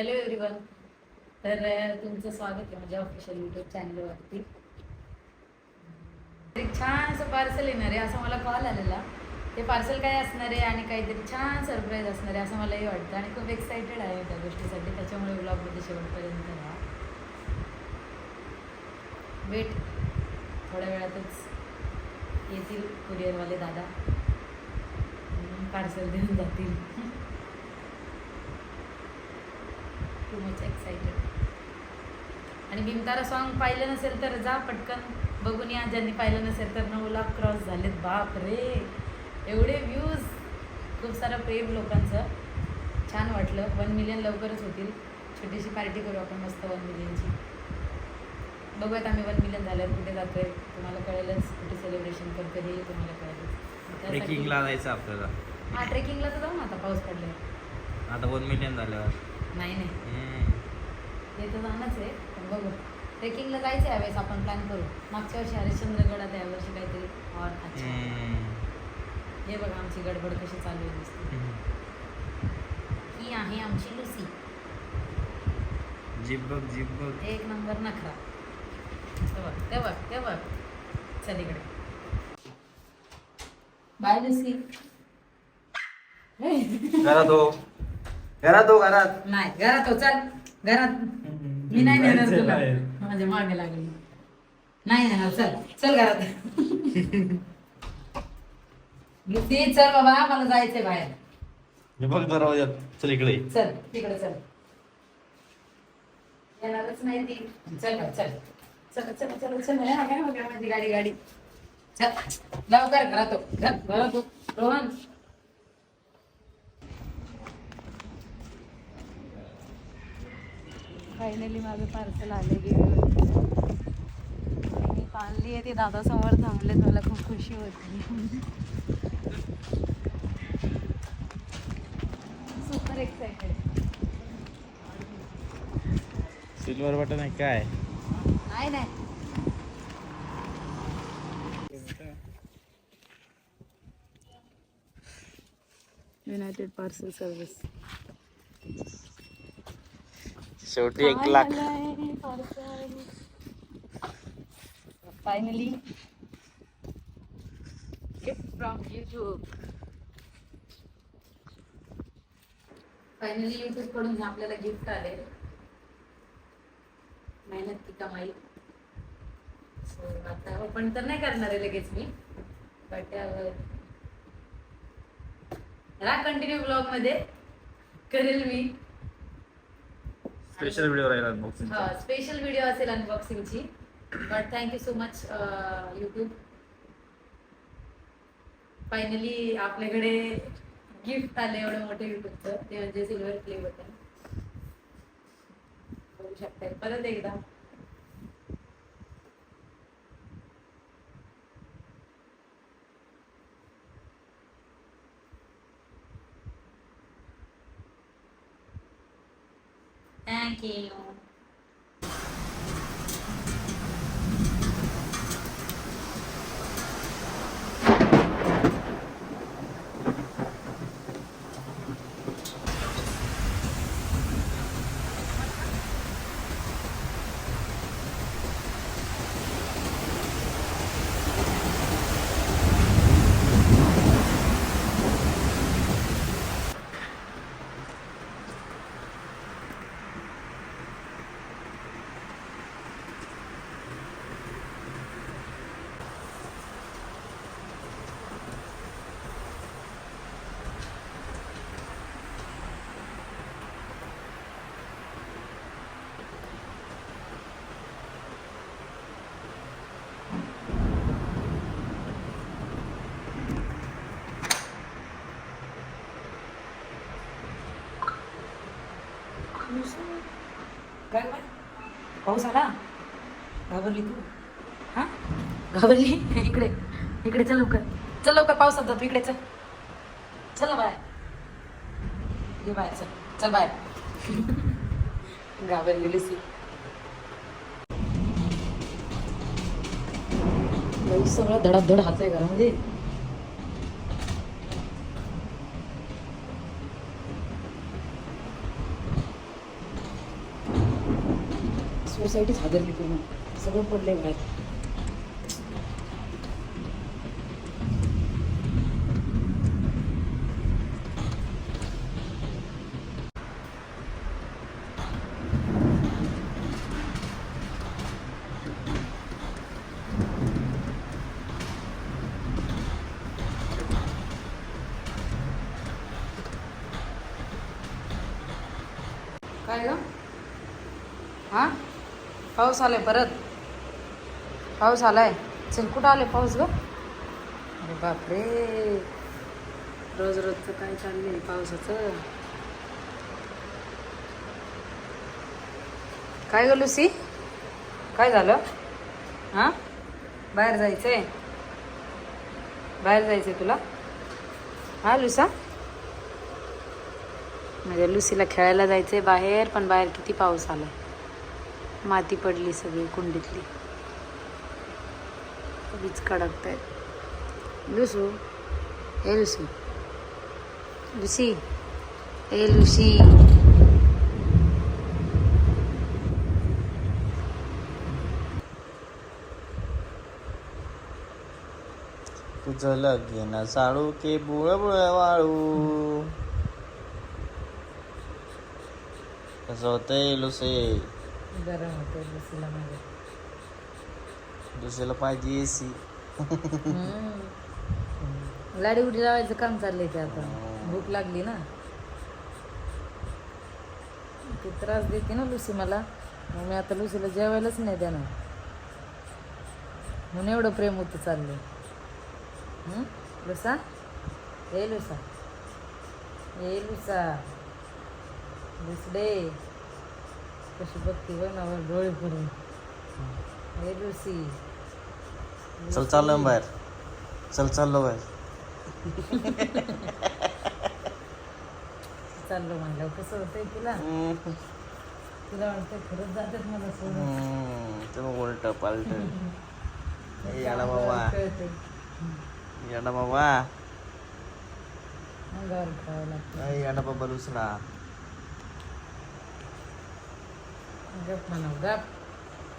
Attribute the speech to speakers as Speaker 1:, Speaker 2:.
Speaker 1: Hello everyone. तर तुमचं स्वागत आहे माझ्या ऑफिशियल युट्यूब चॅनलवरती एक छान असं पार्सल येणार आहे असं मला कॉल आलेला. ते पार्सल काय असणार आहे आणि काहीतरी छान सरप्राईज असणार आहे असं मलाही वाटतं आणि खूप एक्सायटेड आहे त्या गोष्टीसाठी. त्याच्यामुळे ब्लॉगमध्ये शेवटपर्यंत राहा. वेट थोड्या वेळातच येतील कुरिअरवाले दादा. पार्सल देऊन जातील. टू मच एक्साइटेड आणि भीमतारा सॉन्ग पाहिलं नसेल तर जा पटकन. बघून या ज्यांनी पाहिलं नसेल तर नऊ लाख क्रॉस झालेत. बाप रे! एवढे व्ह्यूज खूप सारं प्रेम लोकांचं. छान वाटलं. वन मिलियन लवकरच होतील. छोटीशी पार्टी करू आपण मस्त वन मिलियनची बघूयात आम्ही वन मिलियन झाल्यावर कुठे जातोय. तुम्हाला कळेलच. कुठे सेलिब्रेशन करतो हे तुम्हाला कळेलच. त्यासाठी-
Speaker 2: ट्रेकिंगला जायचं आपल्याला.
Speaker 1: हा ट्रेकिंगला तर जाऊ ना आता. पाऊस पडलाय.
Speaker 2: आता वन मिलियन झाल्यावर.
Speaker 1: नाही नाही. ते तर जाणंच आहे पण बघू. ट्रेकिंगला जायचं यावेळेस आपण प्लॅन करू. मागच्या वर्षी हरिश्चंद्रगडात यावर्षी काहीतरी. और अच्छा. हे बघा आमची गडबड कशी चालू आहे दिसते ही आहे आमची लुसी.
Speaker 2: जीप बघ जीप बघ.
Speaker 1: एक नंबर नखरा. ते बघ ते बघ ते बघ. चल इकडे. Bye Lucy.
Speaker 2: घरात हो घरात हो घरात.
Speaker 1: नाही घरात हो चल. घरात. मी नाही नेणार तुला. माझ्या मागे लागली. नाही नेणार चल. चल घरात. लुसी चल बाबा मला जायचंय बाहेर.
Speaker 2: हे बघ दरवाजात चल इकडे.
Speaker 1: चल तिकडे चल. येणारच नाही ती. चल बाई, चल. चल चल चल चल हे बघा, माझी गाडी गाडी. चल. लवकर घरात हो. घरात घरात हो. रोहन. फायनली माझं पार्सल आले मी पाळली आहे ती दादा समोर थांबलेत मला खूप खुशी होती. सुपर एक्साइटेड
Speaker 2: सिल्वर बटन आहे काय?
Speaker 1: नाही नाही. युनायटेड पार्सल सर्व्हिस
Speaker 2: शेवटी एक lakh.
Speaker 1: Finally gift from YouTube finally युट्यूबकडून आपल्याला गिफ्ट आले. मेहनत की कमाई. आता ओपन तर नाही करणार आहे लगेच मी. बट राहा कंटिन्यू ब्लॉगमध्ये. करेल मी.
Speaker 2: स्पेशल व्हिडिओ राहील अनबॉक्सिंग
Speaker 1: स्पेशल व्हिडिओ असेल अनबॉक्सिंगची but thank you so much YouTube finally आपल्याकडे गिफ्ट आले एवढं मोठं यूट्यूबचं ते म्हणजे सिल्वर प्ले बटन बघू शकताय. परत एकदा. थँक्यू काय बाय पाऊस आला? घाबरली तू? हां? घाबरली? इकडे इकडे चल लवकर. चल लवकर पावसात जातो. इकडे चल. चल बाय ये बाय चल. चल बाय घाबरलेली सी. सगळं धडाधड हात आहे घरामध्ये. सोसायटीच हादरली पूर्ण सगळं पडलंय घरात काय ग? हां? पाऊस आलाय परत. पाऊस आलाय. चल कुठं आले पाऊस ग? अरे बापरे. रोज रोजचं काय चाललंय पावसाचं? काय ग लुसी? काय झालं? हां? बाहेर जायचंय. बाहेर जायचंय तुला? हा लुसा? माझ्या लुसीला खेळायला जायचंय बाहेर पण बाहेर किती पाऊस आलाय. माती पडली सगळी कुंडीतली. वीज कडकत आहेत लुसू ए लुसी. लुसी. ए लुसी.
Speaker 2: तुझं लगीन साडू के बुळ बुळ वाळू. कसं होतंय लुसे?
Speaker 1: गरम होते लुसीला माझ्या
Speaker 2: दुसऱ्याला पाहिजे एसी
Speaker 1: लाडी उडी लावायचं काम चाललंय ते आता. भूक लागली ना. ते त्रास देते ना लुसी मला. मग मी आता लुसीला जेवायलाच नाही देणार. म्हणून एवढं प्रेम होतं चाललंय. हं? लुसा? ए लुसा. ए लुसा. लुसडे कशी बघते बघ ना वर डोळे करून ए लुसी
Speaker 2: चल चाललो ना बाहेर. चल चाललो बाहेर.
Speaker 1: चाललो म्हणलं कसं होतंय तुला?
Speaker 2: हम्म.
Speaker 1: तुला वाटतं खरंच जातात मला सोडून.
Speaker 2: हम्म. ते मग उलट पालट. येडा बाबा.
Speaker 1: कळतंय.
Speaker 2: येडा बाबा.
Speaker 1: अंगावर खावं लागतं
Speaker 2: येडा बाबा दुसरा
Speaker 1: жок маналдап